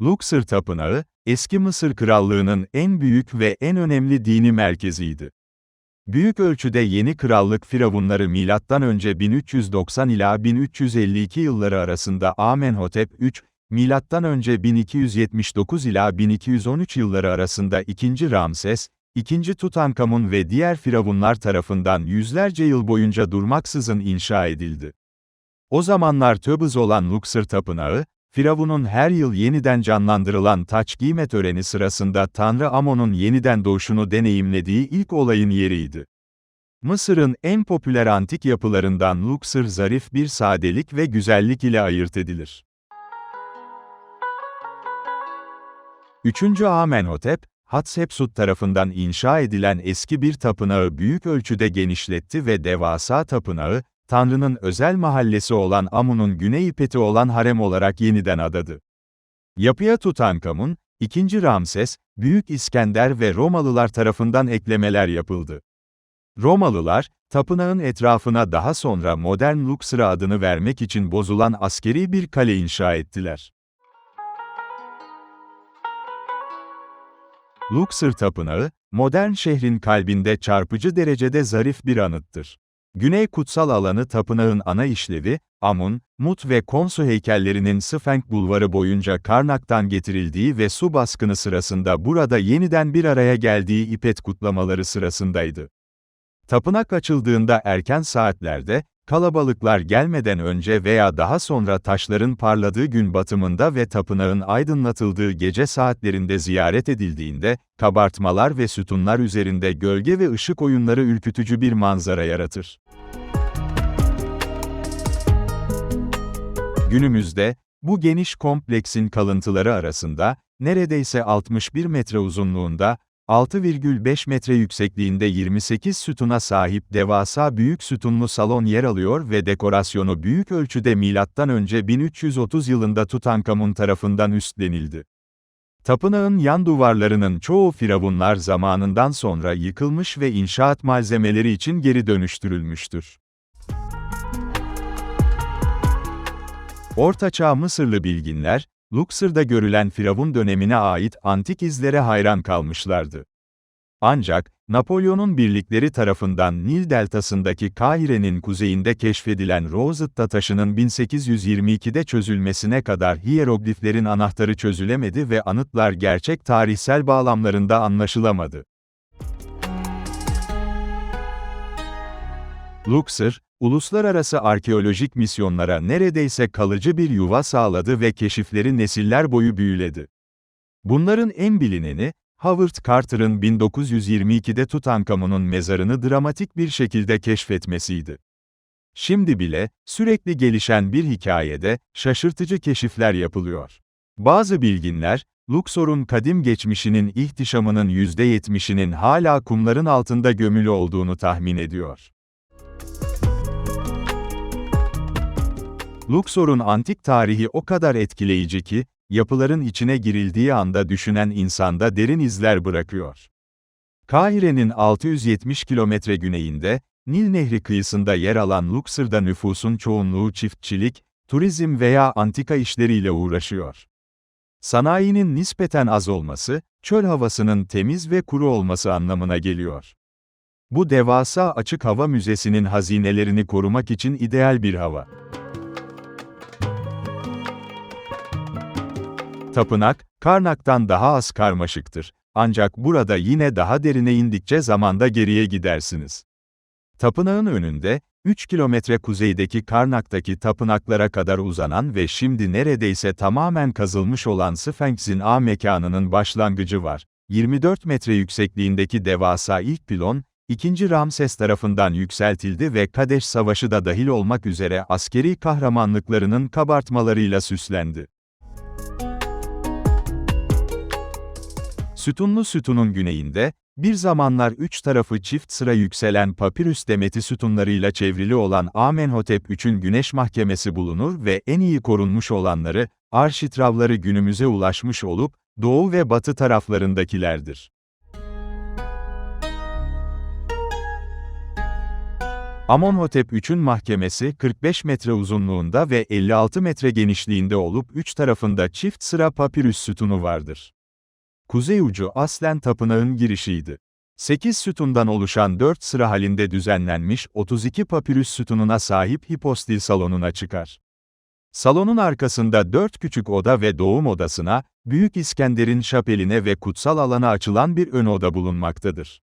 Luxor Tapınağı, eski Mısır Krallığı'nın en büyük ve en önemli dini merkeziydi. Büyük ölçüde yeni krallık firavunları M.Ö. 1390 ila 1352 yılları arasında Amenhotep III, M.Ö. 1279 ila 1213 yılları arasında 2. Ramses, 2. Tutankamun ve diğer firavunlar tarafından yüzlerce yıl boyunca durmaksızın inşa edildi. O zamanlar Töbüz olan Luxor Tapınağı, Firavun'un her yıl yeniden canlandırılan taç giyme töreni sırasında Tanrı Amon'un yeniden doğuşunu deneyimlediği ilk olayın yeriydi. Mısır'ın en popüler antik yapılarından Luxor zarif bir sadelik ve güzellik ile ayırt edilir. 3. Amenhotep, Hatshepsut tarafından inşa edilen eski bir tapınağı büyük ölçüde genişletti ve devasa tapınağı, Tanrı'nın özel mahallesi olan Amun'un güney ipeti olan harem olarak yeniden adadı. Yapıya Tutankamun, II. Ramses, Büyük İskender ve Romalılar tarafından eklemeler yapıldı. Romalılar, tapınağın etrafına daha sonra modern Luxor adını vermek için bozulan askeri bir kale inşa ettiler. Luxor Tapınağı, modern şehrin kalbinde çarpıcı derecede zarif bir anıttır. Güney kutsal alanı tapınağın ana işlevi, Amun, Mut ve Konsu heykellerinin Sphenk Bulvarı boyunca Karnak'tan getirildiği ve su baskını sırasında burada yeniden bir araya geldiği ipet kutlamaları sırasındaydı. Tapınak açıldığında erken saatlerde, kalabalıklar gelmeden önce veya daha sonra taşların parladığı gün batımında ve tapınağın aydınlatıldığı gece saatlerinde ziyaret edildiğinde, kabartmalar ve sütunlar üzerinde gölge ve ışık oyunları ürkütücü bir manzara yaratır. Günümüzde, bu geniş kompleksin kalıntıları arasında, neredeyse 61 metre uzunluğunda, 6,5 metre yüksekliğinde 28 sütuna sahip devasa büyük sütunlu salon yer alıyor ve dekorasyonu büyük ölçüde M.Ö. 1330 yılında Tutankamun tarafından üstlenildi. Tapınağın yan duvarlarının çoğu firavunlar zamanından sonra yıkılmış ve inşaat malzemeleri için geri dönüştürülmüştür. Ortaçağ Mısırlı bilginler, Luxor'da görülen Firavun dönemine ait antik izlere hayran kalmışlardı. Ancak, Napolyon'un birlikleri tarafından Nil deltasındaki Kahire'nin kuzeyinde keşfedilen Rosetta taşının 1822'de çözülmesine kadar hierogliflerin anahtarı çözülemedi ve anıtlar gerçek tarihsel bağlamlarında anlaşılamadı. Luxor, uluslararası arkeolojik misyonlara neredeyse kalıcı bir yuva sağladı ve keşifleri nesiller boyu büyüledi. Bunların en bilineni, Howard Carter'ın 1922'de Tutankamon'un mezarını dramatik bir şekilde keşfetmesiydi. Şimdi bile, sürekli gelişen bir hikayede, şaşırtıcı keşifler yapılıyor. Bazı bilginler, Luxor'un kadim geçmişinin ihtişamının %70'inin hala kumların altında gömülü olduğunu tahmin ediyor. Luxor'un antik tarihi o kadar etkileyici ki, yapıların içine girildiği anda düşünen insanda derin izler bırakıyor. Kahire'nin 670 kilometre güneyinde, Nil Nehri kıyısında yer alan Luxor'da nüfusun çoğunluğu çiftçilik, turizm veya antika işleriyle uğraşıyor. Sanayinin nispeten az olması, çöl havasının temiz ve kuru olması anlamına geliyor. Bu devasa açık hava müzesinin hazinelerini korumak için ideal bir hava. Tapınak, Karnak'tan daha az karmaşıktır. Ancak burada yine daha derine indikçe zamanda geriye gidersiniz. Tapınağın önünde, 3 kilometre kuzeydeki Karnak'taki tapınaklara kadar uzanan ve şimdi neredeyse tamamen kazılmış olan Sphinx'in A mekanının başlangıcı var. 24 metre yüksekliğindeki devasa ilk pilon, 2. Ramses tarafından yükseltildi ve Kadeş Savaşı da dahil olmak üzere askeri kahramanlıklarının kabartmalarıyla süslendi. Sütunlu sütunun güneyinde, bir zamanlar üç tarafı çift sıra yükselen papirüs demeti sütunlarıyla çevrili olan Amenhotep III'ün güneş mahkemesi bulunur ve en iyi korunmuş olanları, arşitravları günümüze ulaşmış olup, doğu ve batı taraflarındakilerdir. Amonhotep III'ün mahkemesi 45 metre uzunluğunda ve 56 metre genişliğinde olup üç tarafında çift sıra papirüs sütunu vardır. Kuzey ucu aslen tapınağın girişiydi. 8 sütundan oluşan 4 sıra halinde düzenlenmiş 32 papirüs sütununa sahip hipostil salonuna çıkar. Salonun arkasında 4 küçük oda ve doğum odasına, Büyük İskender'in şapeline ve kutsal alana açılan bir ön oda bulunmaktadır.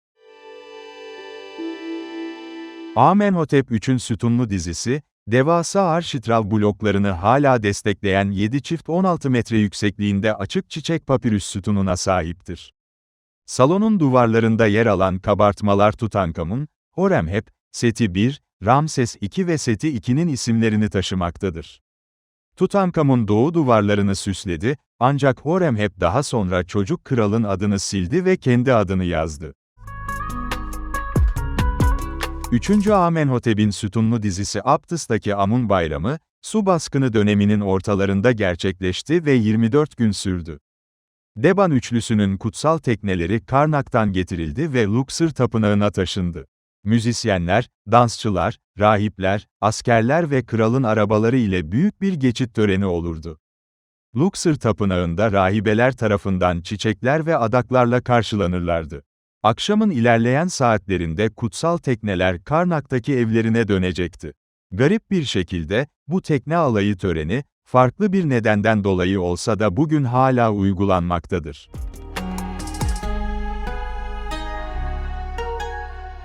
Amenhotep III'ün sütunlu dizisi, devasa arşitral bloklarını hala destekleyen 7 çift 16 metre yüksekliğinde açık çiçek papirüs sütununa sahiptir. Salonun duvarlarında yer alan kabartmalar Tutankamun, Horemheb, Seti I, Ramses II ve Seti II'nin isimlerini taşımaktadır. Tutankamun doğu duvarlarını süsledi, ancak Horemheb daha sonra çocuk kralın adını sildi ve kendi adını yazdı. 3. Amenhotep'in sütunlu dizisi Aptıs'taki Amun Bayramı, su baskını döneminin ortalarında gerçekleşti ve 24 gün sürdü. Deban üçlüsünün kutsal tekneleri Karnak'tan getirildi ve Luxor tapınağına taşındı. Müzisyenler, dansçılar, rahipler, askerler ve kralın arabaları ile büyük bir geçit töreni olurdu. Luxor tapınağında rahibeler tarafından çiçekler ve adaklarla karşılanırlardı. Akşamın ilerleyen saatlerinde kutsal tekneler Karnak'taki evlerine dönecekti. Garip bir şekilde, bu tekne alayı töreni, farklı bir nedenden dolayı olsa da bugün hala uygulanmaktadır.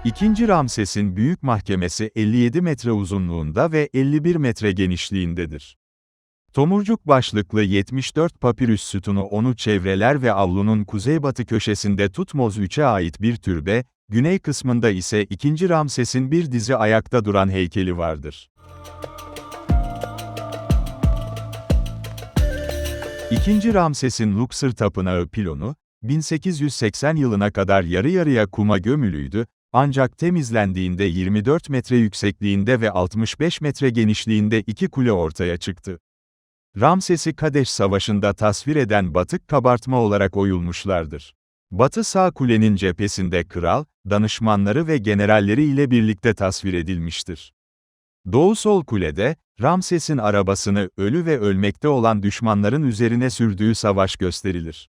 İkinci Ramses'in büyük mahkemesi 57 metre uzunluğunda ve 51 metre genişliğindedir. Tomurcuk başlıklı 74 papirüs sütunu onu çevreler ve avlunun kuzeybatı köşesinde Tutmoz 3'e ait bir türbe, güney kısmında ise 2. Ramses'in bir dizi ayakta duran heykeli vardır. İkinci Ramses'in Luxor Tapınağı pilonu, 1880 yılına kadar yarı yarıya kuma gömülüydü, ancak temizlendiğinde 24 metre yüksekliğinde ve 65 metre genişliğinde iki kule ortaya çıktı. Ramses'i Kadeş Savaşı'nda tasvir eden batık kabartma olarak oyulmuşlardır. Batı sağ kulenin cephesinde kral, danışmanları ve generalleri ile birlikte tasvir edilmiştir. Doğu sol kulede, Ramses'in arabasını ölü ve ölmekte olan düşmanların üzerine sürdüğü savaş gösterilir.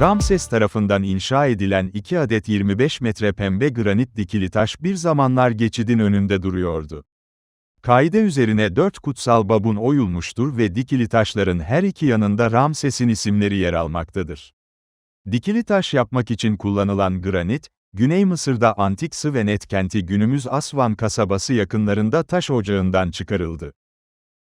Ramses tarafından inşa edilen iki adet 25 metre pembe granit dikili taş bir zamanlar geçidin önünde duruyordu. Kaide üzerine dört kutsal babun oyulmuştur ve dikili taşların her iki yanında Ramses'in isimleri yer almaktadır. Dikili taş yapmak için kullanılan granit, Güney Mısır'da antik Sıvenet kenti günümüz Asvan kasabası yakınlarında taş ocağından çıkarıldı.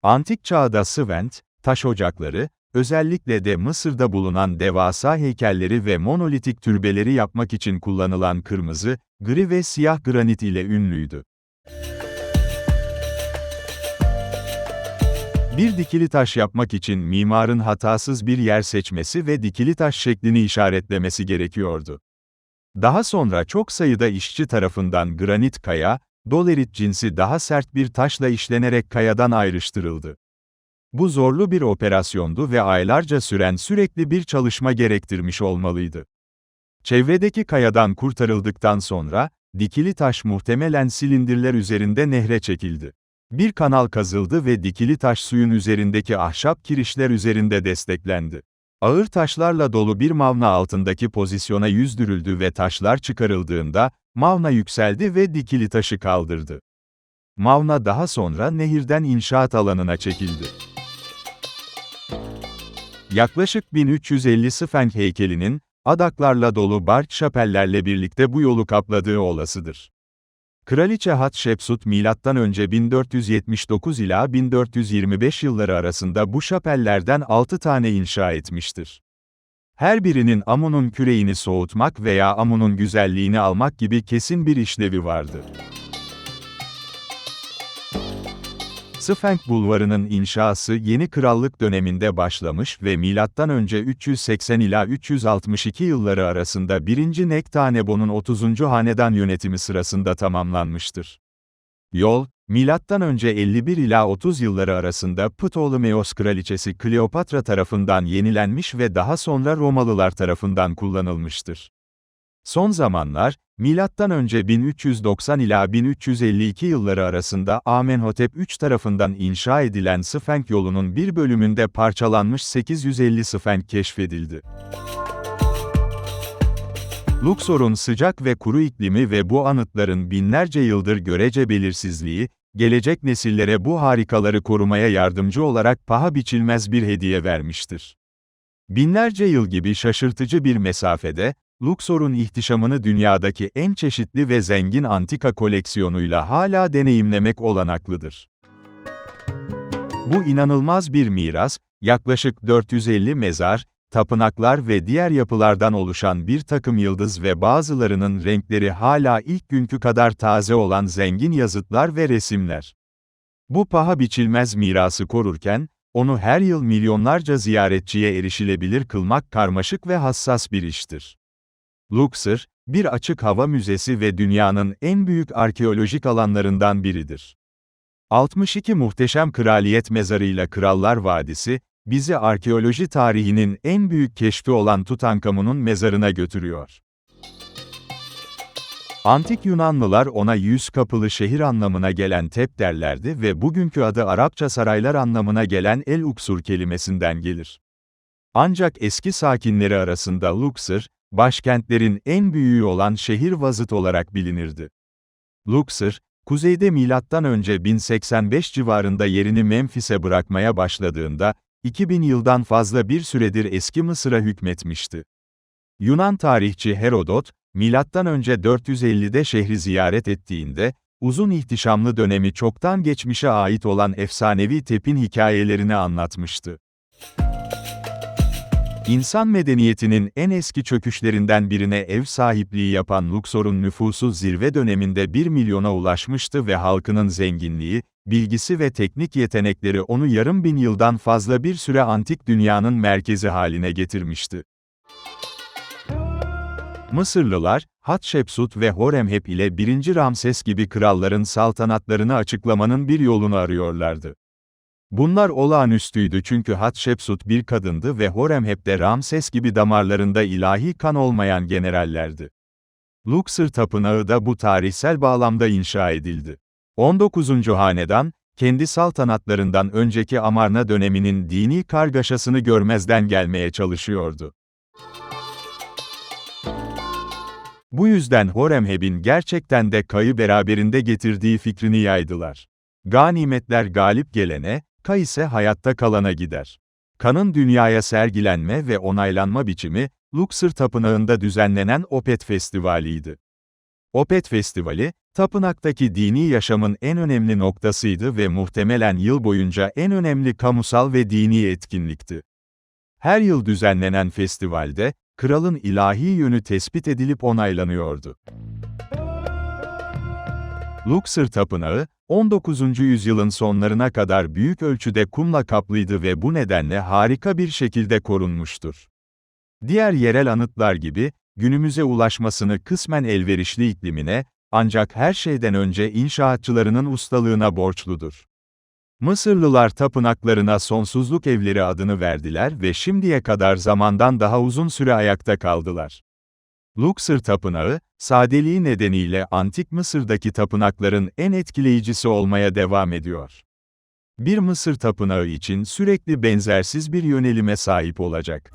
Antik çağda Sıvent, taş ocakları, özellikle de Mısır'da bulunan devasa heykelleri ve monolitik türbeleri yapmak için kullanılan kırmızı, gri ve siyah granit ile ünlüydü. Bir dikili taş yapmak için mimarın hatasız bir yer seçmesi ve dikili taş şeklini işaretlemesi gerekiyordu. Daha sonra çok sayıda işçi tarafından granit kaya, dolerit cinsi daha sert bir taşla işlenerek kayadan ayrıştırıldı. Bu zorlu bir operasyondu ve aylarca süren sürekli bir çalışma gerektirmiş olmalıydı. Çevredeki kayadan kurtarıldıktan sonra, dikili taş muhtemelen silindirler üzerinde nehre çekildi. Bir kanal kazıldı ve dikili taş suyun üzerindeki ahşap kirişler üzerinde desteklendi. Ağır taşlarla dolu bir mavna altındaki pozisyona yüzdürüldü ve taşlar çıkarıldığında, mavna yükseldi ve dikili taşı kaldırdı. Mavna daha sonra nehirden inşaat alanına çekildi. Yaklaşık 1350 Sphinx heykelinin, adaklarla dolu bark şapellerle birlikte bu yolu kapladığı olasıdır. Kraliçe Hatshepsut M.Ö. 1479 ila 1425 yılları arasında bu şapellerden 6 tane inşa etmiştir. Her birinin Amun'un küreğini soğutmak veya Amun'un güzelliğini almak gibi kesin bir işlevi vardı. Sphinx Bulvarı'nın inşası Yeni Krallık döneminde başlamış ve M.Ö. 380 ila 362 yılları arasında 1. Nektanebon'un 30. hanedan yönetimi sırasında tamamlanmıştır. Yol, M.Ö. 51 ila 30 yılları arasında Ptolemeos kraliçesi Kleopatra tarafından yenilenmiş ve daha sonra Romalılar tarafından kullanılmıştır. Son zamanlar, M.Ö. 1390 ila 1352 yılları arasında Amenhotep III tarafından inşa edilen Sfenk yolunun bir bölümünde parçalanmış 850 Sfenk keşfedildi. Luxor'un sıcak ve kuru iklimi ve bu anıtların binlerce yıldır görece belirsizliği, gelecek nesillere bu harikaları korumaya yardımcı olarak paha biçilmez bir hediye vermiştir. Binlerce yıl gibi şaşırtıcı bir mesafede, Luxor'un ihtişamını dünyadaki en çeşitli ve zengin antika koleksiyonuyla hala deneyimlemek olanaklıdır. Bu inanılmaz bir miras, yaklaşık 450 mezar, tapınaklar ve diğer yapılardan oluşan bir takım yıldız ve bazılarının renkleri hala ilk günkü kadar taze olan zengin yazıtlar ve resimler. Bu paha biçilmez mirası korurken, onu her yıl milyonlarca ziyaretçiye erişilebilir kılmak karmaşık ve hassas bir iştir. Luxor, bir açık hava müzesi ve dünyanın en büyük arkeolojik alanlarından biridir. 62 muhteşem kraliyet mezarıyla Krallar Vadisi, bizi arkeoloji tarihinin en büyük keşfi olan Tutankamon'un mezarına götürüyor. Antik Yunanlılar ona yüz kapılı şehir anlamına gelen Tep derlerdi ve bugünkü adı Arapça saraylar anlamına gelen El Uksur kelimesinden gelir. Ancak eski sakinleri arasında Luxor, başkentlerin en büyüğü olan şehir vazıt olarak bilinirdi. Luxor, kuzeyde M.Ö. 1085 civarında yerini Memphis'e bırakmaya başladığında, 2000 yıldan fazla bir süredir eski Mısır'a hükmetmişti. Yunan tarihçi Herodot, M.Ö. 450'de şehri ziyaret ettiğinde, uzun ihtişamlı dönemi çoktan geçmişe ait olan efsanevi Tep'in hikayelerini anlatmıştı. İnsan medeniyetinin en eski çöküşlerinden birine ev sahipliği yapan Luxor'un nüfusu zirve döneminde 1 milyona ulaşmıştı ve halkının zenginliği, bilgisi ve teknik yetenekleri onu yarım bin yıldan fazla bir süre antik dünyanın merkezi haline getirmişti. Mısırlılar, Hatshepsut ve Horemheb ile 1. Ramses gibi kralların saltanatlarını açıklamanın bir yolunu arıyorlardı. Bunlar olağanüstüydü çünkü Hatshepsut bir kadındı ve Horemheb de Ramses gibi damarlarında ilahi kan olmayan generallerdi. Luxor Tapınağı da bu tarihsel bağlamda inşa edildi. 19. Hanedan, kendi saltanatlarından önceki Amarna döneminin dini kargaşasını görmezden gelmeye çalışıyordu. Bu yüzden Horemheb'in gerçekten de kayı beraberinde getirdiği fikrini yaydılar. Ganimetler galip gelene, Ka ise hayatta kalana gider. Kanın dünyaya sergilenme ve onaylanma biçimi, Luxor Tapınağı'nda düzenlenen Opet Festivali'ydi. Opet Festivali, tapınaktaki dini yaşamın en önemli noktasıydı ve muhtemelen yıl boyunca en önemli kamusal ve dini etkinlikti. Her yıl düzenlenen festivalde, kralın ilahi yönü tespit edilip onaylanıyordu. Luxor Tapınağı, 19. yüzyılın sonlarına kadar büyük ölçüde kumla kaplıydı ve bu nedenle harika bir şekilde korunmuştur. Diğer yerel anıtlar gibi, günümüze ulaşmasını kısmen elverişli iklimine, ancak her şeyden önce inşaatçılarının ustalığına borçludur. Mısırlılar tapınaklarına sonsuzluk evleri adını verdiler ve şimdiye kadar zamandan daha uzun süre ayakta kaldılar. Luxor Tapınağı, sadeliği nedeniyle Antik Mısır'daki tapınakların en etkileyicisi olmaya devam ediyor. Bir Mısır tapınağı için sürekli benzersiz bir yönelime sahip olacak.